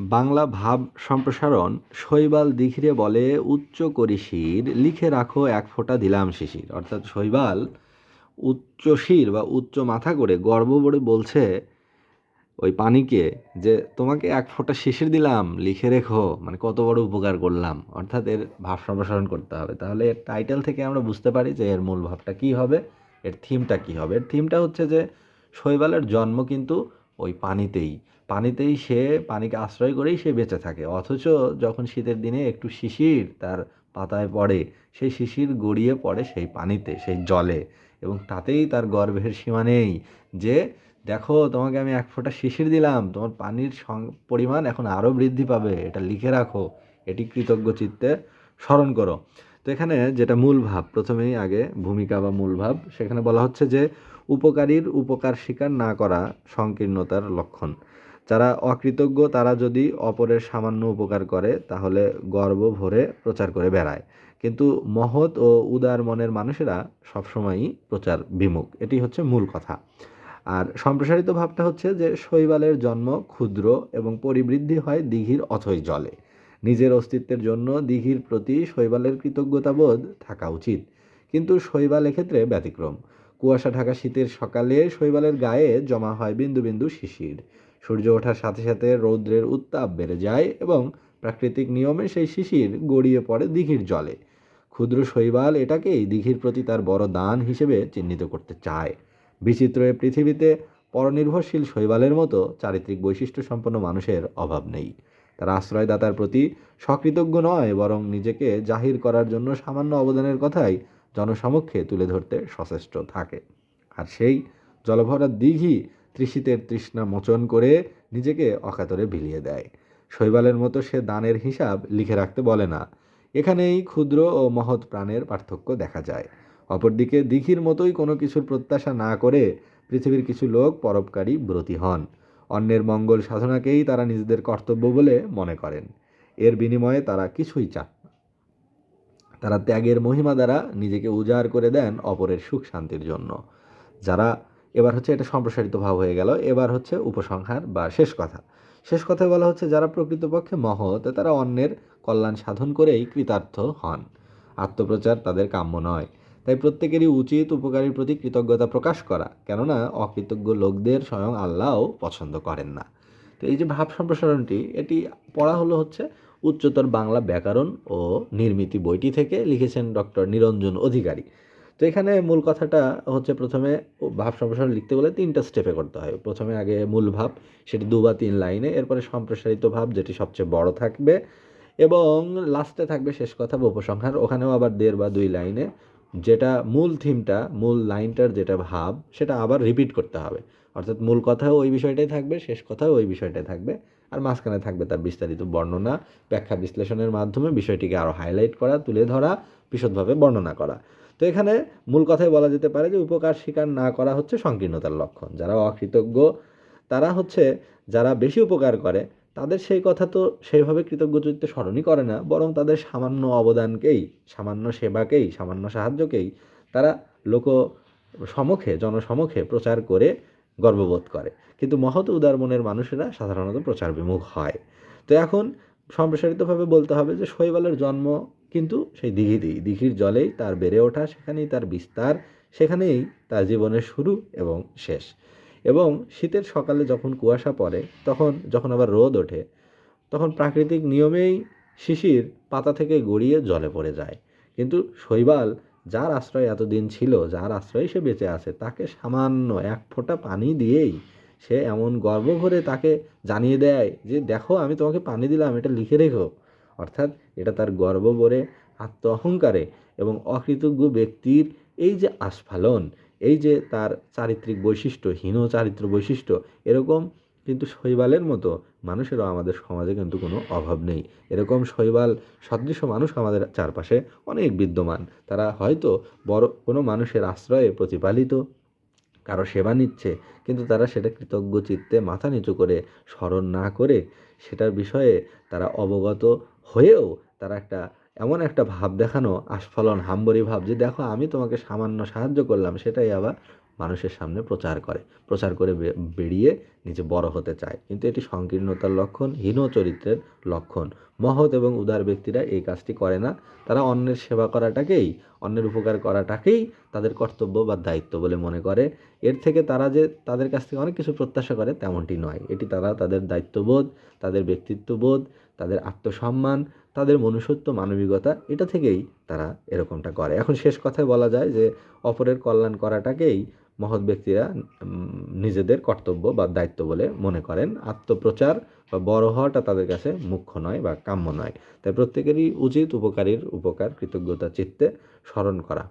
বাংলা ভাব সম্প্রসারণ শৈবাল দিঘিরে বলে, উচ্চ করি শির লিখে রাখো এক ফোঁটা দিলাম শিশির। অর্থাৎ শৈবাল উচ্চ শির বা উচ্চ মাথা করে গর্ব করে বলছে ওই পানিকে যে, তোমাকে এক ফোঁটা শিশির দিলাম, লিখে রেখো মানে কত বড় উপকার করলাম। অর্থাৎ এর ভাব সম্প্রসারণ করতে হবে। তাহলে এর টাইটেল থেকে আমরা বুঝতে পারি যে এর মূল ভাবটা কী হবে, এর থিমটা কী হবে। এর থিমটা হচ্ছে যে, শৈবালের জন্ম কিন্তু ওই পানিতেই। পানিতেই সে, পানিকে আশ্রয় করেই সে বেঁচে থাকে। অথচ যখন শীতের দিনে একটু শিশির তার পাতায় পড়ে, সেই শিশির গড়িয়ে পড়ে সেই পানিতে, সেই জলে। এবং তাতেই তার গর্ভের সীমা নেই যে, দেখো, তোমাকে আমি এক ফোঁটা শিশির দিলাম, তোমার পানির পরিমাণ এখন আরও বৃদ্ধি পাবে। এটা লিখে রাখো, এটি কৃতজ্ঞ চিত্তে স্মরণ করো। তো এখানে যেটা মূল ভাব, প্রথমেই আগে ভূমিকা বা মূল ভাব, সেখানে বলা হচ্ছে যে, উপকারীর উপকার স্বীকার না করা সংকীর্ণতার লক্ষণ। যারা অকৃতজ্ঞ, তারা যদি অপরের সামান্য উপকার করে, তাহলে গর্ব ভরে প্রচার করে বেড়ায়। কিন্তু মহৎ ও উদার মনের মানুষেরা সবসময়ই প্রচার বিমুখ। এটি হচ্ছে মূল কথা। আর সম্প্রসারিত ভাবটা হচ্ছে যে, শৈবালের জন্ম ক্ষুদ্র এবং পরিবৃদ্ধি হয় দিঘির অথই জলে। নিজের অস্তিত্বের জন্য দিঘির প্রতি শৈবালের কৃতজ্ঞতাবোধ থাকা উচিত। কিন্তু শৈবাল এক্ষেত্রে ব্যতিক্রম। কুয়াশা ঢাকা শীতের সকালে শৈবালের গায়ে জমা হয় বিন্দু বিন্দু শিশির। সূর্য ওঠার সাথে সাথে রৌদ্রের উত্তাপ বেড়ে যায় এবং প্রাকৃতিক নিয়মে সেই শিশির গড়িয়ে পড়ে দিঘির জলে। ক্ষুদ্র শৈবাল এটাকেই দিঘির প্রতি তার বড় দান হিসেবে চিহ্নিত করতে চায়। বিচিত্র এ পৃথিবীতে পরনির্ভরশীল শৈবালের মতো চারিত্রিক বৈশিষ্ট্য সম্পন্ন মানুষের অভাব নেই। তারা আশ্রয়দাতার প্রতি সকৃতজ্ঞ নয়, বরং নিজেকে জাহির করার জন্য সামান্য অবদানের কথাই জনসমক্ষে তুলে ধরতে সচেষ্ট থাকে। আর সেই জলভরা দিঘি তৃষিতের তৃষ্ণা মোচন করে নিজেকে অকাতরে বিলিয়ে দেয়। শৈবালের মতো সে দানের হিসাব লিখে রাখতে বলে না। এখানেই ক্ষুদ্র ও মহৎ প্রাণের পার্থক্য দেখা যায়। অপরদিকে দিঘির মতোই কোনো কিছুর প্রত্যাশা না করে পৃথিবীর কিছু লোক পরোপকারী ব্রতী হন। অন্যের মঙ্গল সাধনাকেই তারা নিজেদের কর্তব্য বলে মনে করেন। এর বিনিময়ে তারা কিছুই চান তারা ত্যাগের মহিমা দ্বারা নিজেকে উজাড় করে দেন অপরের সুখ শান্তির জন্য। যারা এবার হচ্ছে এটা সম্প্রসারিত ভাব হয়ে গেল। এবার হচ্ছে উপসংহার বা শেষ কথা। শেষ কথায় বলা হচ্ছে, যারা প্রকৃতপক্ষে মহৎ, তারা অন্যের কল্যাণ সাধন করেই কৃতার্থ হন। আত্মপ্রচার তাদের কাম্য নয়। তাই প্রত্যেকেরই উচিত উপকারীর প্রতি কৃতজ্ঞতা প্রকাশ করা। কেননা, অকৃতজ্ঞ লোকদের স্বয়ং আল্লাহও পছন্দ করেন না। তো এই যে ভাব সম্প্রসারণটি, এটি পড়া হলো হচ্ছে উচ্চতর বাংলা ব্যাকরণ ও নির্মিতি বইটি থেকে, লিখেছেন ডক্টর নিরঞ্জন অধিকারী। তো এখানে মূল কথাটা হচ্ছে প্রথমে ভাব সম্প্রসারণ লিখতে গেলে তিনটা স্টেপে করতে হয়। প্রথমে আগে মূল ভাব, সেটি দু বা তিন লাইনে এরপরে সম্প্রসারিত ভাব, যেটি সবচেয়ে বড় থাকবে এবং লাস্টে থাকবে শেষ কথা বা উপসংহার। ওখানেও আবার দেড় বা দুই লাইনে যেটা মূল থিমটা, মূল লাইনটার যেটা ভাব, সেটা আবার রিপিট করতে হবে। অর্থাৎ মূল কথাও ওই বিষয়টাই থাকবে, শেষ কথাও ওই বিষয়টাই থাকবে, আর মাঝখানে থাকবে তার বিস্তারিত বর্ণনা, ব্যাখ্যা বিশ্লেষণের মাধ্যমে বিষয়টিকে আরও হাইলাইট করা, তুলে ধরা, বিশদভাবে বর্ণনা করা। তো এখানে মূল কথায় বলা যেতে পারে যে উপকার স্বীকার না করা হচ্ছে সংকীর্ণতার লক্ষণ। যারা অকৃতজ্ঞ, তারা হচ্ছে, যারা বেশি উপকার করে তাদের সেই কথা তো সেইভাবে কৃতজ্ঞ চিত্তে স্মরণই করে না, বরং তাদের সামান্য অবদানকেই, সামান্য সেবাকেই, সামান্য সাহায্যকেই তারা লোক সমক্ষে, জনসমক্ষে প্রচার করে গর্ববোধ করে। কিন্তু মহৎ উদার মনের মানুষেরা সাধারণত প্রচার বিমুখ হয়। তো এখন সম্প্রসারিতভাবে বলতে হবে যে শৈবালের জন্ম কিন্তু সেই দিঘিতেই, দিঘির জলেই তার বেড়ে ওঠা, সেখানেই তার বিস্তার, সেখানেই তার জীবনের শুরু এবং শেষ। এবং শীতের সকালে যখন কুয়াশা পড়ে, তখন যখন আবার রোদ ওঠে, তখন প্রাকৃতিক নিয়মেই শিশির পাতা থেকে গড়িয়ে জলে পড়ে যায়। কিন্তু শৈবাল, যার আশ্রয় এতদিন ছিল, যার আশ্রয়ে সে বেঁচে আছে, তাকে সামান্য এক ফোঁটা পানি দিয়েই সে এমন গর্ব ভরে তাকে জানিয়ে দেয় যে, দেখো, আমি তোমাকে পানি দিলাম, এটা লিখে রেখো। অর্থাৎ এটা তার গর্ব ভরে আত্ম অহংকারে এবং অকৃতজ্ঞ ব্যক্তির এই যে আস্ফালন এই যে তার চারিত্রিক বৈশিষ্ট্য, হীন চারিত্র বৈশিষ্ট্য, এরকম কিন্তু শৈবালের মতো মানুষেরও আমাদের সমাজে কিন্তু কোনো অভাব নেই। এরকম শৈবাল, সদৃশ মানুষ আমাদের চারপাশে অনেক বিদ্যমান। তারা হয়তো বড় কোনো মানুষের আশ্রয়ে প্রতিপালিত, কারও সেবা নিচ্ছে, কিন্তু তারা সেটা কৃতজ্ঞ চিত্তে মাথা নিচু করে স্মরণ না করে সেটার বিষয়ে তারা অবগত হয়েও তারা একটা এমন একটা ভাব দেখানো আস্ফলন, হাম্বরি ভাব যে দেখো আমি তোমাকে সামান্য সাহায্য করলাম, সেটাই আবার মানুষের সামনে প্রচার করে। প্রচার করে বেরিয়ে নিজে বড় হতে চায়। কিন্তু এটি সংকীর্ণতার লক্ষণ, হীন চরিত্রের লক্ষণ। মহৎ এবং উদার ব্যক্তিরা এই কাজটি করে না। তারা অন্যের সেবা করাটাকেই, অন্যের উপকার করাটাকেই তাদের কর্তব্য বা দায়িত্ব বলে মনে করে। এর থেকে তারা যে তাদের কাছ থেকে অনেক কিছু প্রত্যাশা করে, তেমনটি নয়। এটি তারা তাদের দায়িত্ববোধ, তাদের ব্যক্তিত্ববোধ তাদের আত্মসম্মান, তাদের মনুষ্যত্ব, মানবিকতা, এটা থেকেই তারা এরকমটা করে। এখন শেষ কথায় বলা যায় যে, অপরের কল্যাণ করাটাকেই মহৎ ব্যক্তিরা নিজেদের কর্তব্য বা দায়িত্ব বলে মনে করেন। আত্মপ্রচার বা বড় হওয়াটা তাদের কাছে মুখ্য নয় বা কাম্য নয়। তাই প্রত্যেকেরই উচিত উপকারীর উপকার, কৃতজ্ঞতা, চিত্তে স্মরণ করা।